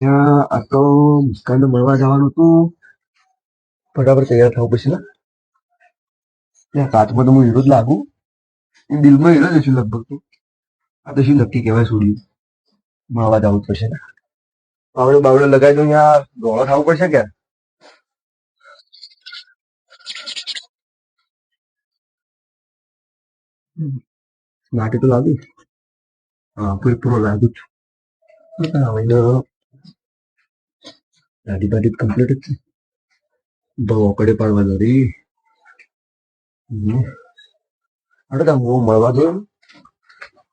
ત્યાં આ તો મુસ્કાનને મળવા જવાનું હતું. બરાબર તૈયાર થવું ને? ત્યાં કાચમાં તો હું હીરો જ લાગુ. દિલમાં હીરો જ છું લગભગ તો. આ તો શું નક્કી કહેવાય છોડ્યું મળવા જવું પડશે ને? બાવડો બાવડો લગાવી દઉં યાર દોડો થવું પડશે કે? માટે તો લાગુ. હા, પૂરેપૂરો લાગુ છું. દાઢી બાઢી કમ્પ્લીટ જ છે. બહુ ઓકડે પાડવા દો અરે તમે હું મળવા દો.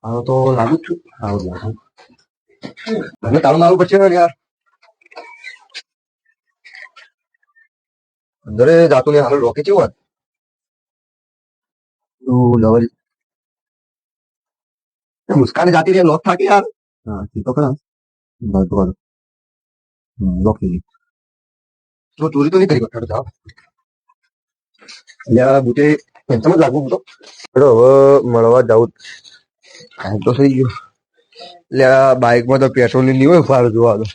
આવો તો લાગુ જ છું. આવું લાગુ. મને તાળું મારું પછી યાર? અંદર જાતું ને હાલ રોકી ચેવું તું લવરી મુસ્કાને જાતી રે લોક થાકી યાર. હા તે ખરા. બસ. થઈ તો ચોરી તો નહીં કરી બટાડો જાવ લ્યા બુટે પેન્શન જ લાગુ હું તો હેડો હવે મળવા જાઉં કાંઈ તો થઈ ગયું. આ બાઇકમાં તો પેટ્રોલ નહીં હોય ફાર જોવા તો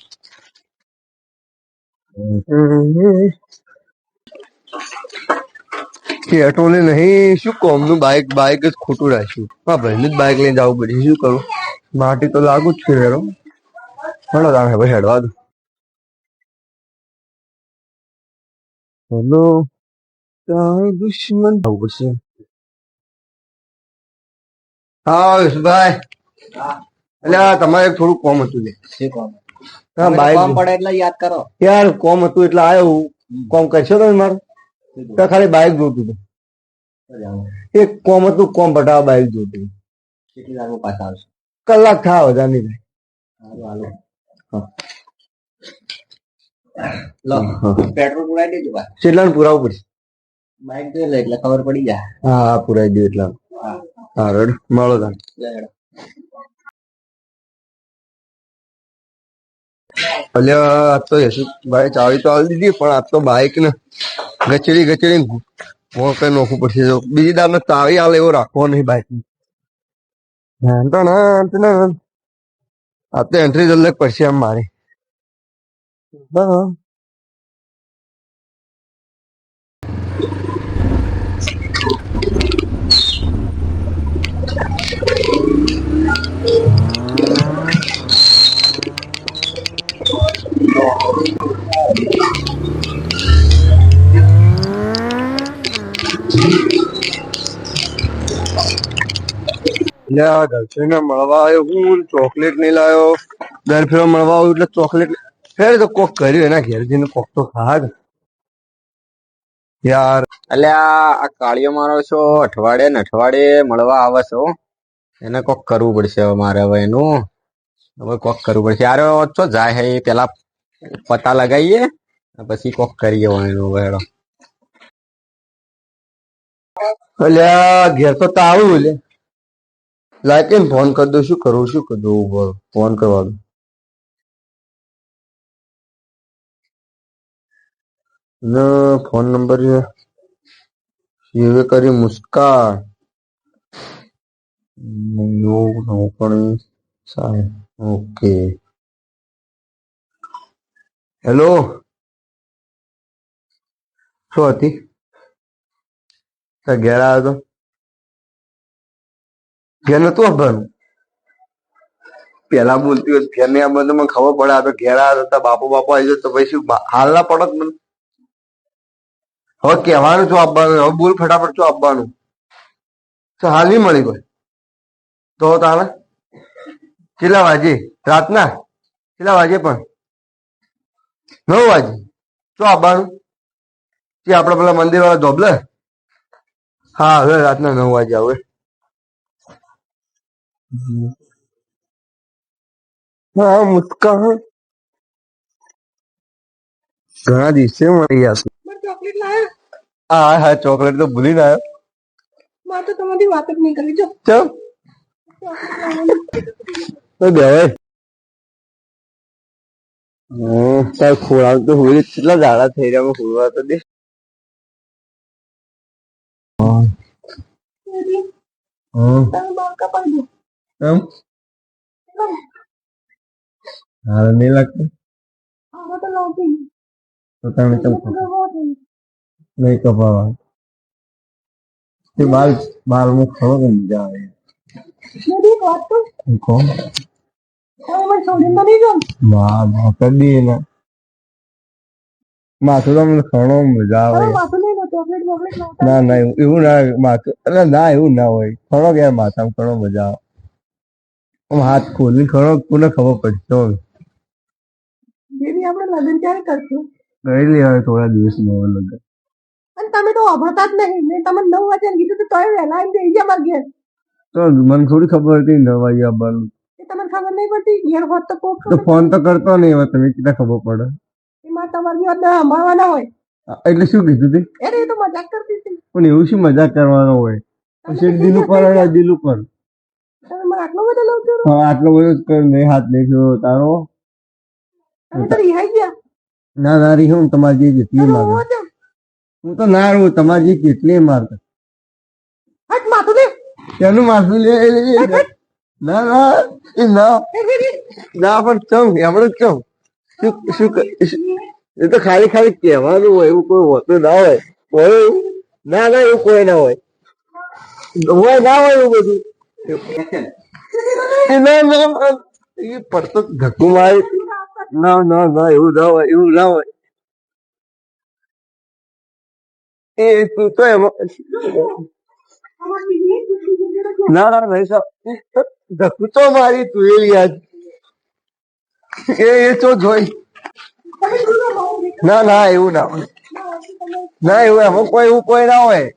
પેટ્રોલ નહીં શું કોમનું બાઇક બાઇક જ ખોટું રાખ્યું. હા ભાઈને જ બાઇક લઈને જવું પડે શું કરું? માટી તો લાગુ જ છે હેરો હેડો તાણ હવે હેડવા દો. હેલો તાર દુશ્મન થવું પડશે હા. યશભાઈ તમારે થોડું કોમ હતું લે હા બાઇક કોમ પડે એટલે યાદ કરો. યાર કોમ હતું એટલે આવ્યો કોમ કરશો તમે મારું? તો ખાલી બાઇક જોતું હતું. એક કોમ હતું કોમ પટાવા બાઇક જોતું. કેટલી વાર પાછા આવશે? કલાક થાય વધારે નહીં હાલો હાલો. લો પેટ્રોલ પુરાઈ દેજો ભાઈ કેટલા પુરાવું પડશે? બાઇક જોઈ લે એટલે ખબર પડી જાય. હા પુરાવી પુરાઈ દઉં એટલા હા. રડ મળો તાન. અલ્યા આ તો યશુભાઈ ચાવી તો આવી દીધી પણ આ તો બાઇક ને ગચડી ગચડી મોં કઈ નોખવું પડશે. જો બીજી દાર ચાવી આલે એવો રાખવો નહીં બાઇક આ તો એન્ટ્રી જલ્દી પડશે આમ મારી. હા લ્યા ગર્લફ્રેન્ડ મળવા આવ્યો હું ચોકલેટ નહીં લાવ્યો દર ફેરો મળવા આવ્યો એટલે ચોકલેટ ફેર તો કોક કર્યું એના ઘેર જઈને કોક તો ખાધ. યાર. અલ્યા આ કાળિયો મારો છો અઠવાડિયે ને અઠવાડિયે મળવા આવે છે એને કોક કરવું પડશે હવે મારે હવે એનું. હવે કોક કરવું પડશે. યાર છો જાય હે પેલા પતા લગાવીએ પછી કોક કરીએ હવે એનું હવે. અલ્યા ઘેર તો આવું લે. લાઈક ને ફોન કરી દઉં શું કરું શું કરું ફોન કરવા ને ફોન નંબર છે કરી મુસ્કાન સાહેબ ઓકે હેલો શું હતી ઘેર આવ્યો હતો ઘેર નતું આપવાનું પેલા બોલતી હોય ઘેર નહીં આપવાનું તો મને ખબર પડે આ તો ઘેર આવ્યો હતા બાપુ બાપુ આવી જાય તો પછી હાલ ના પડત મને હવે કહેવાનું શું આપવાનું? હવે બોલ ફટાફટ શું આપવાનું? તો હાલ નહીં મળી કોઈ. તો તારે? કેટલા વાગે? રાતના? કેટલા વાગે પણ? નવ વાગે. શું આપવાનું? તે આપડે પેલા મંદિર વાળા ધોબલે? હા, હવે રાતના નવ વાગે આવે. હા, મુસ્કાન. ઘણા દિવસે મળી ગયા ચોકલેટ લાવ્યો હા હા ચોકલેટ તો ભૂલી ના આવ્યો મારે તો તમારી વાત જ નહીં કરી જો. ચમ તો ગયો હમ તાર ખોળા તો હોય કેટલા દાડા થઈ રહ્યા ખોળવા તો દે. હાલ નહીં લાગતું? તો તમે નહીં. નહીં કપાવા તે બાલ બાલમાં ખરો કે મજા આવે? કોણ? માથું તો મને મજા આવે. ના ના એવું ના માથું એટલે ના એવું ના હોય. ખણો કે માથામાં ઘણો મજા આવે. આમ હાથ ખોલી ખણો કોને ખબર પડશે બેબી આપણે લગ્ન ક્યારે કરશું? થોડા લગન. અને તમે તો વાપરતા જ નહીં. મેં તમને નવ વાગ્યા કીધું તો તોય વહેલા એમ બેસી ગયા મારા ઘેર. તો મને થોડી ખબર હતી આવવાનું. એ તમને ખબર નહીં પડતી? ઘેર હોત તો કોક તો ફોન તો કરતો નહીં હવે તમે કીધા ખબર પડે? એમાં તમારી વાત સાંભળવાના હોય. એટલે શું કીધું તે? અરે એ તો મજાક કરતી હતી. પણ એવું શું મજાક કરવાનો હોય? પછી દિલ ઉપર દિલ ઉપર. આટલો બધો લવ છો હા આટલો બધો જ કર નહીં હાથ દેખ્યો તારો. તમે તો રિહાઈ ગયા? ના ના રિહું હું તમારી જે મારે. છો. હું તો ના રહું તમારી કેટલી માર હટ માથું દે. તેનું માથું લે. ના ના એ ના. ના પણ ચમ એમણે ચમ શું શું એ તો ખાલી ખાલી કહેવાનું હોય એવું કોઈ હોતું ના હોય. હોય ના ના એવું કોઈ ના હોય. હોય ના હોય એવું બધું. ના ના. એ પડતો ધક્કો મારે. ના ના ના એવું ના હોય એવું ના હોય. એ તું એમાં ના ના ભાઈ સાહેબ તો મારી તું એ યાદ એ એ તો જોઈ ના ના એવું ના હોય ના એવું એમાં કોઈ એવું કોઈ ના હોય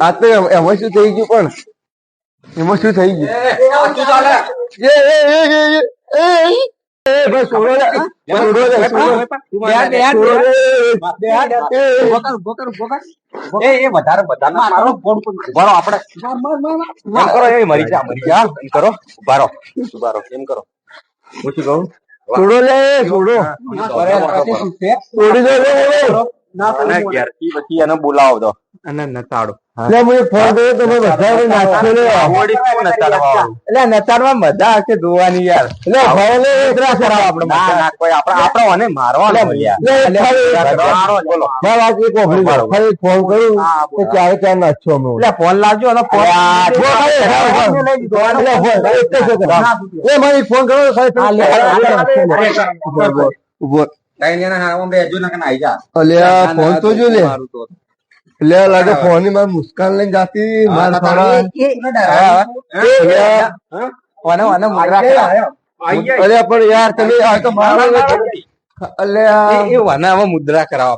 આ તો એમાં શું થઈ ગયું પણ એમાં શું થઈ ગયું છોડો લે. છોડો છોડો. દો. અને ઘેરથી પછી એને બોલાવો દો અને નચાડો લે, મને ફોન કર્યો બધા એટલે મજા આવશે જોવાની યાર એટલે આપણે ના ના કોઈ આપણે આપણે મારવાનો યાર બોલો એક ઓફરી. ફોન તો અમે એટલે ફોન લાવજો અને ફોન ફોન ખાલી ફોન, ફોન. એટલે ફોન, એક જ સેકન્ડ. એ મારી ફોન કરો તો ઊભો, અલ્યા ફોન તો જો લે લે લાગે ફોનની માર મુસ્કાન લઈને જાતી માર અલ્યા, ઓને ઓને મુદ્રા કરાવો અલ્યા પણ યાર તમે આ તો મારો અલ્યા એ વાના મુદ્રા કરાવો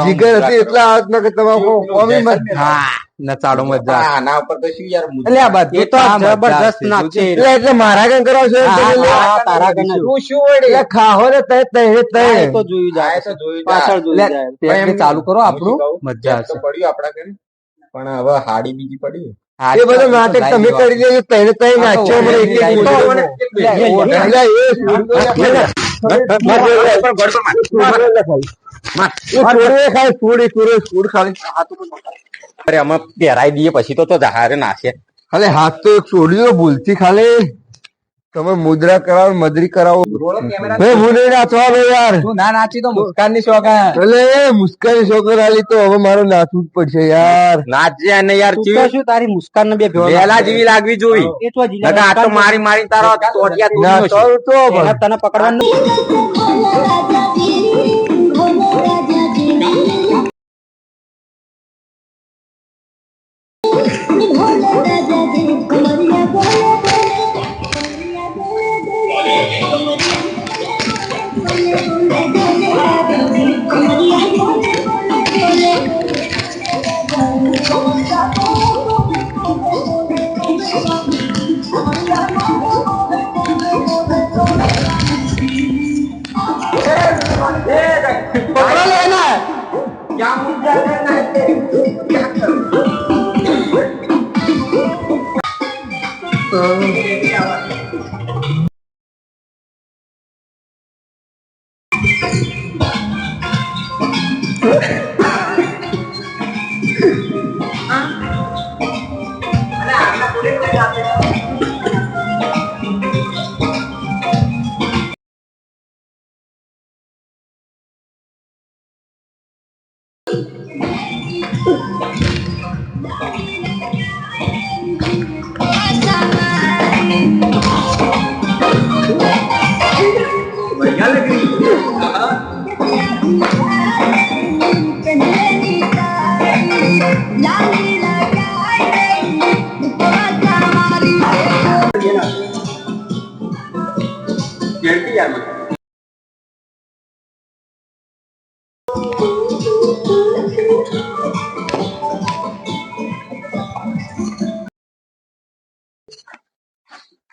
જીગર હતી એટલા હાથ ના કે તમારે ફોન હા નચાડો મજા આના ઉપર તો શું યાર એટલે આ બધું તો જબરદસ્ત નાચે એટલે એટલે મારા એમ તમે લે. તારા કને તું શું એટલે ખાહો ને જોયું જાય તો જોયું પાછળ જોઈ જાય. ચાલુ કરો આપણું. મજા આવશે. પડ્યું આપડા ઘરે. પણ હવે હાડી બીજી પડી. એ બધો નાટક તમે કરી દેજો તઈને તય નાખશો મને એક એક અરે અમે પહેરાઈ દઈએ પછી તો તો હારે નાખે. ખાલી હાથ તો એક છોડ્યો ભૂલથી ખાલી. તમે મુદ્રા કરાવો મદરી કરાવો. હું નહીં નાચવા દો યાર. તું ના નાચી તો મુસ્કાનની શોખ હે. મુસ્કાનની શોખ આલી તો હવે મારું નાચવું જ પડશે યાર. નાચજે અને યાર શું તારી મુસ્કાન ને બે વેલા જેવી લાગવી જોઈ. એ તો જીલા નકર આ તો મારી મારી તારો તોડિયા ના તો તો તને પકડવાનું? Oh.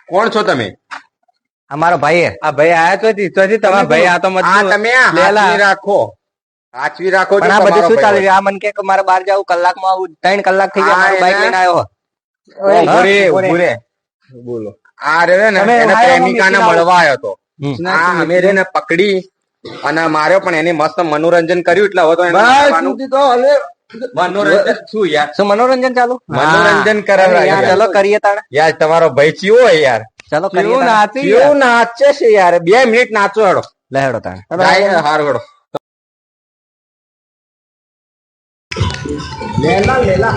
કોણ છો તમે? અમારો ભાઈ આ ભાઈ આયા તો ત્યાંથી તમારા ભાઈ આ તો મત તમે આ રાખો. હાચવી રાખો પણ આ બધું શું ચાલે આ મન કે મારે બહાર જાવ કલાકમાં આવું ત્રણ કલાક થઈ ગયા આ બાઈક લઈને આવ્યો. બોલો. આ રે ને તમે પ્રેમિકાને મળવા આવ્યો હતો આ અમે રે ને પકડી અને માર્યો પણ એને મસ્ત મનોરંજન કર્યું એટલે હવે તો એને. મનોરંજન શું યાર? શું મનોરંજન ચાલુ? મનોરંજન કરાવે યાર યાર. ચલો કરીએ તાણે. યાર તમારો ભાઈ ચીવો હોય યાર. ચલો કરીએ કેવું કેવું નાચે છે યાર. બે મિનિટ નાચો હેડો. લે હેડો તાણે. હાર હેડો લેલા લેલા.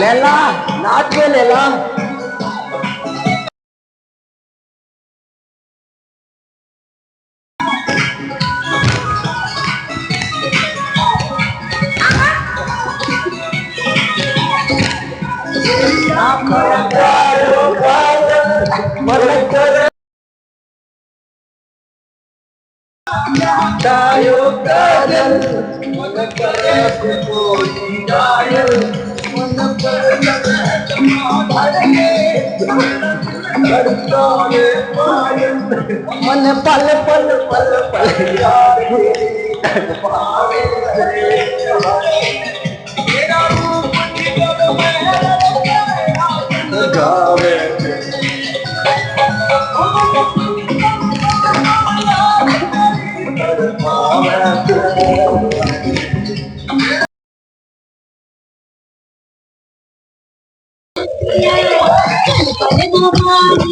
લેલા બે લેલા. મને પલ પલ પલ પલ યાદ એ આ કોણી મોજ હે ભાઈ મસ્તી ચढ़ी मैं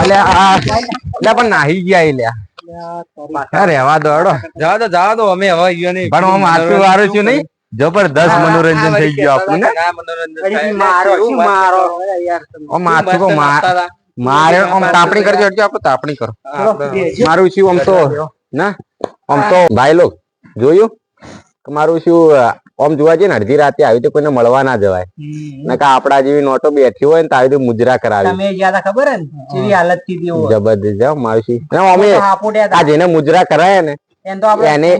અલ્યા આ અલ્યા પણ નાહી ગયા એ લ્યા. રેવા દો હેડો. જવા દો જવા દો. અમે હવે ગયો નહીં. પણ આમ આટલું વારું છું નહીં. જબરદસ્ત મનોરંજન થઈ ગયું આપણું ને? મનોરંજન મારો મારો? માથું માર આમ તાપણી કરજો એટલે આપણે તાપણી કરો. મારું શું આમ તો ના? આમ તો ભાઈ લોક જોયું? મારું શું આમ જોવા જઈએ ને અડધી રાતે આવી તો કોઈને મળવા ના જવાય. નકા આપડા જેવી નોટો બેઠી હોય ને તો આવી મુજરા કરાવી. તમે જ્યાં ખબર હે ને જેવી હાલતથી દેવો જબરદસ્ત જાવ મારું શું? ના, અમે આ જેને મુજરા કરાયા ને એને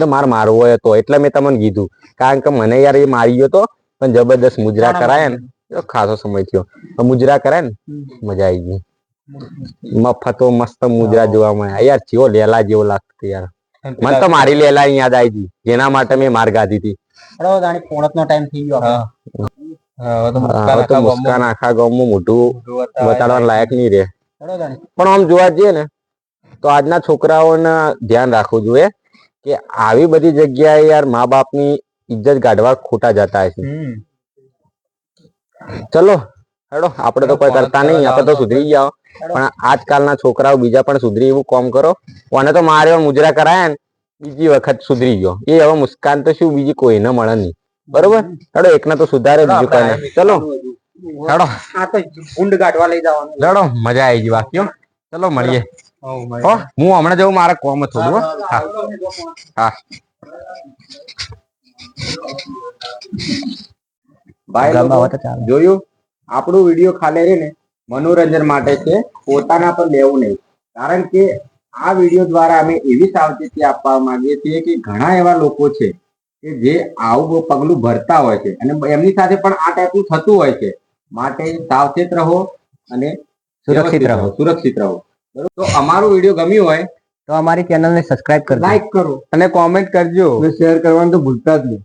તો મારે મારવો હોય તો એટલે મેં તમને કીધું. કારણ કે મને યાર એ મારી ગયો તો પણ જબરદસ્ત મુજરા કરાયા ને. ખાસો સમય થયો. મુજરા કરે ને મજા આવી ગઈ. મફતો મસ્ત મુજરા જોવા મળ્યા. યાર ચિયો લેલા જેવો લાગતો યાર. મને તો મારી લેલા યાદ આવી ગઈ. જેના માટે મેં માર ગાધી હતી. પોણત નો ટાઈમ થઈ ગયો. તો મુસ્કાન આખા ગામમાં મોઢું બતાડવા લાયક નહીં. રે પણ આમ જોવા જઈએ ને તો આજના છોકરાઓને ધ્યાન રાખવું જોઈએ કે આવી બધી જગ્યાએ યાર મા બાપની ઇજ્જત કાઢવા ખોટા જતા છે હમ. ચલો હેડો આપણે તો કોઈ કરતા નહીં આપણે તો સુધરી ગયા. પણ આજકાલના છોકરાઓ બીજા પણ સુધરી એવું કોમ કરો. અને તો મારે મુજરા કરાયા ને બીજી વખત સુધરી ગયો. એ હવે મુસ્કાન તો શું બીજી કોઈને મળે નહીં. બરોબર? હેડો એકને તો સુધારે બીજું કઈ ચલો. હેડો. આ તો ઊંડ કાઢવા લઈ જવાનું. હેડો મજા આવી ગઈ બાકી ચલો મળીએ. હો હું હમણાં જવું મારા કોમ થોડું હા. હા. ભાઈ જોયું? આપણું વીડિયો ખાલી રહીને ને મનોરંજન માટે છે પોતાના પર લેવું નહીં. કારણ કે આ વીડિયો દ્વારા અમે એવી સાવચેતી આપવા માંગીએ છીએ કે ઘણા એવા લોકો છે કે જે આવું પગલું ભરતા હોય છે અને એમની સાથે પણ આ ટાઈપનું થતું હોય છે. માટે સાવચેત રહો અને સુરક્ષિત રહો. સુરક્ષિત રહો. બરોબર? તો અમારો વીડિયો ગમ્યો હોય તો અમારી ચેનલને સબસ્ક્રાઇબ કરો લાઈક કરો. અને કોમેન્ટ કરજો. શેર કરવાનું તો ભૂલતા જ નહીં.